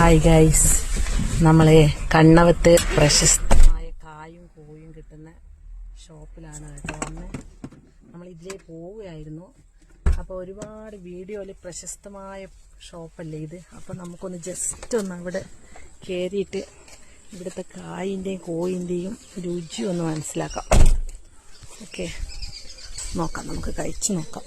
Hi guys നമ്മളെ കണ്ണവത്ത് പ്രശസ്തമായ കായും കോയും കിട്ടുന്ന ഷോപ്പിലാണ് കേട്ടോ. അന്ന് നമ്മൾ ഇതിലേ പോവുകയായിരുന്നു. അപ്പോൾ ഒരുപാട് വീഡിയോയിൽ പ്രശസ്തമായ ഷോപ്പല്ലേ ഇത്? അപ്പോൾ നമുക്കൊന്ന് ജസ്റ്റ് ഒന്ന് അവിടെ കയറിയിട്ട് ഇവിടുത്തെ കായിന്റെയും കോയിന്റെയും രുചി ഒന്ന് മനസ്സിലാക്കാം. ഓക്കെ നോക്കാം. നമുക്ക് കഴിച്ചു നോക്കാം.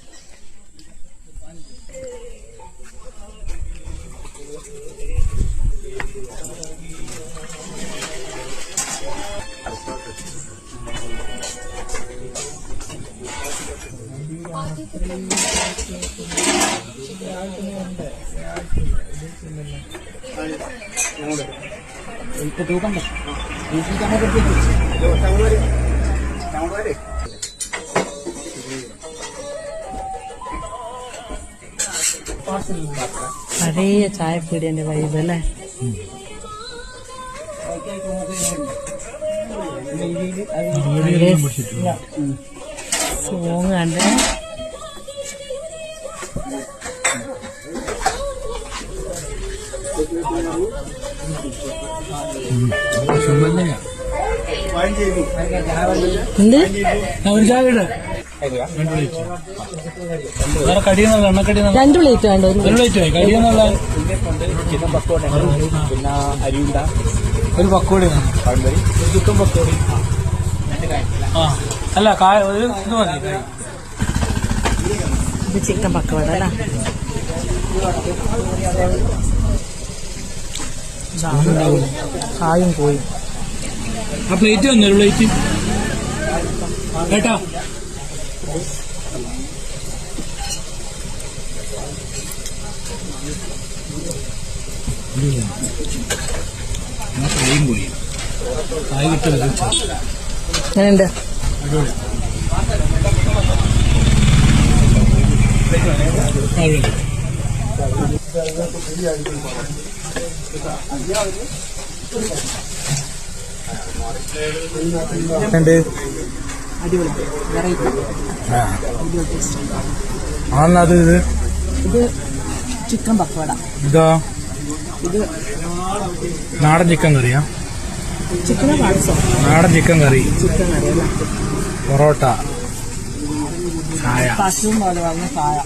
പഴയ ചായപ്പീടിയന്റെ വൈബ് അല്ലേ? സോങ് കണ്ട് എന്ത്? ഒരു ചായ ഇട്. കടിയെന്നുള്ള എണ്ണക്കടിയെന്നുള്ള രണ്ടു പ്ലേറ്റ് വേണ്ട ഒരു ഒരു പ്ലേറ്റ് കടിയെന്നുള്ള ചിക്കൻ പക്കോട പിന്നെ അരിയുണ്ട ഒരു പക്കോടി ചിക്കൻ പക്കോടി ആ. അല്ല കായ ഒരു ഇത് മതി. ചിക്കൻ പക്കവട അല്ല? കായും കോയും ആ പ്ലേറ്റ് വന്നു ഒരു പ്ലേറ്റ് കേട്ടാ കായും കായ എങ്ങനെയുണ്ട് അടിപൊളി ആന്നത് ഇത്. ഇത് ചിക്കൻ പക്കോട. ഇതാ? ഇത് നാടൻ ചിക്കൻ കറിയാ? നാടൻ ചിക്കൻ കറി. ചിക്കൻ കറി പൊറോട്ട. പശുവും പോലെ വന്ന് കായ.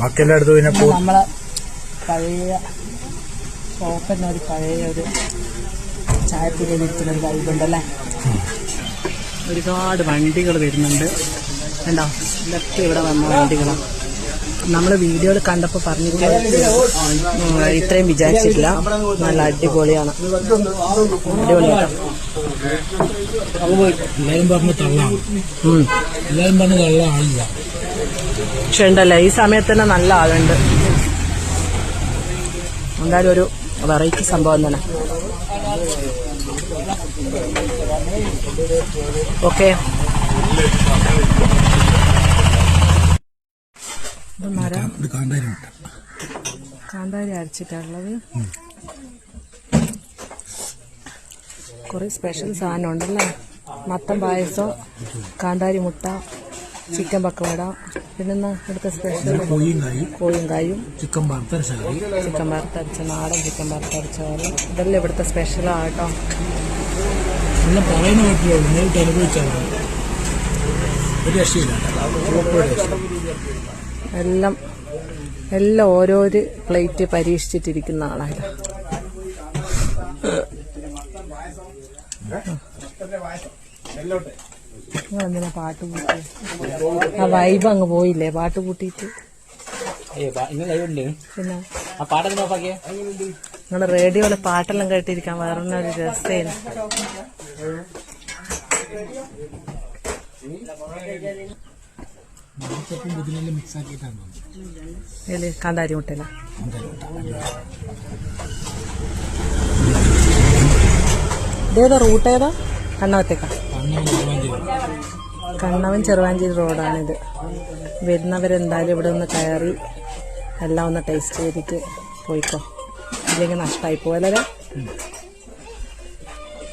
ബാക്കി എല്ലായിടത്തും പിന്നെ നമ്മളെ പഴയ ഷോപ്പിന്റെ ഒരു പഴയ ഒരു ചായപ്പൊടി നിൽക്കുന്ന ഒരു വൈബുണ്ടല്ലേ ഒരുപാട് വണ്ടികൾ വരുന്നുണ്ട്. കണ്ടോ? ഇതൊക്കെ ഇവിടെ വന്ന വണ്ടികളാണ് നമ്മൾ വീഡിയോയിൽ കണ്ടപ്പോൾ പറഞ്ഞിട്ട് ഇത്രയും വിചാരിച്ചിട്ടില്ല. നല്ല അടിപൊളിയാണ്. അടിപൊളിയാട്ടോ. എല്ലാരും പറഞ്ഞ തള്ളാണ് ഉം. എല്ലാരും പറഞ്ഞ തള്ള ആളില്ല പക്ഷെ ഉണ്ടല്ലേ ഈ സമയത്ത് തന്നെ നല്ല ആളുണ്ട്. എന്തായാലും ഒരു വെറൈറ്റി സംഭവം തന്നെ. ഓക്കെ കാന്താരി അരച്ചിട്ടുള്ളത് കുറെ സ്പെഷ്യൽ സാധനം ഉണ്ടല്ലേ? മത്തൻ പായസം കാന്താരി മുട്ട ചിക്കൻ പക്കവട പിന്നെന്നാ ഇവിടുത്തെ സ്പെഷ്യൽ കോഴിയും കായും. ചിക്കൻ ചിക്കൻ വറുത്തരച്ച നാടൻ ചിക്കൻ വറുത്തരച്ച കറി ഇതെല്ലാം ഇവിടുത്തെ സ്പെഷ്യലാണ് കേട്ടോ. എല്ലാം പറയുന്ന കേട്ടില്ല? നേരിട്ട് അനുഭവിച്ചാൽ ഒരു രക്ഷയില്ല. എല്ലാം എല്ലാം ഓരോരു പ്ലേറ്റ് പരീക്ഷിച്ചിട്ടിരിക്കുന്ന ആളാണ് എന്തിനാ പാട്ട് കൂട്ടി? ആ വൈബ് അങ്ങ് പോയില്ലേ? പാട്ട് കൂട്ടിയിട്ട്. നോക്കാക്കിയേ നിങ്ങളുടെ റേഡിയോയിലെ പാട്ടെല്ലാം കേട്ടിരിക്കാൻ വേറെ ഒരു രസേന. ഇതിൽ കാന്താരി മുട്ടല ഇതേതാ റൂട്ട് ഏതാ? കണ്ണവത്തേക്കാ. കണ്ണവൻ ചെറുവാഞ്ചേരി റോഡാണിത്. വരുന്നവരെന്തായാലും ഇവിടെ ഒന്ന് കയറി എല്ലാം ഒന്ന് ടേസ്റ്റ് ചെയ്തിട്ട് പോയിക്കോ. ഇല്ലെങ്കിൽ നഷ്ടമായി പോവല്ലേ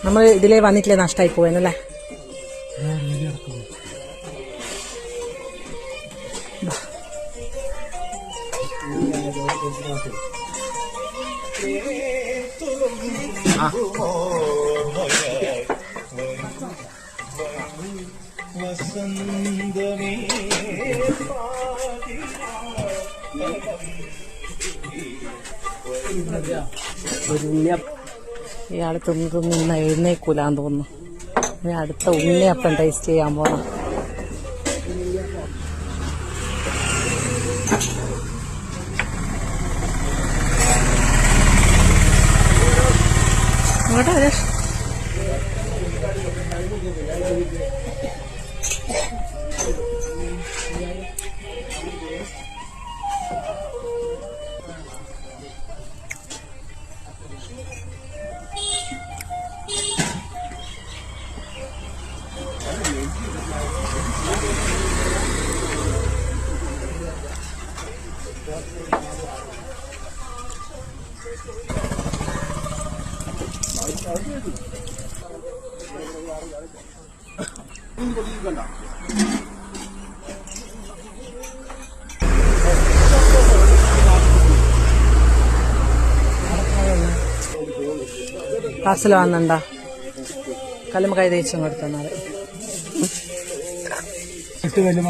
നമ്മൾ ഇതിലേ വന്നിട്ടില്ലേ നഷ്ടമായി പോയെന്നല്ലേ ഒരു ഉണ്ണിയ ഇയാൾ തിന്ന് തിന്ന് ഇന്ന് എഴുന്നേക്കൂലാന്ന് തോന്നുന്നു ഇനി അടുത്ത ഉണ്ണിയപ്പം ടേസ്റ്റ് ചെയ്യാൻ പോണം ഇങ്ങോട്ട് വരാ. ക്ലാസ്സിൽ വന്നണ്ട കല്ലുമ്മ കൈ തേച്ചും കൊടുത്തന്നത് എട്ട് കല്ലുമ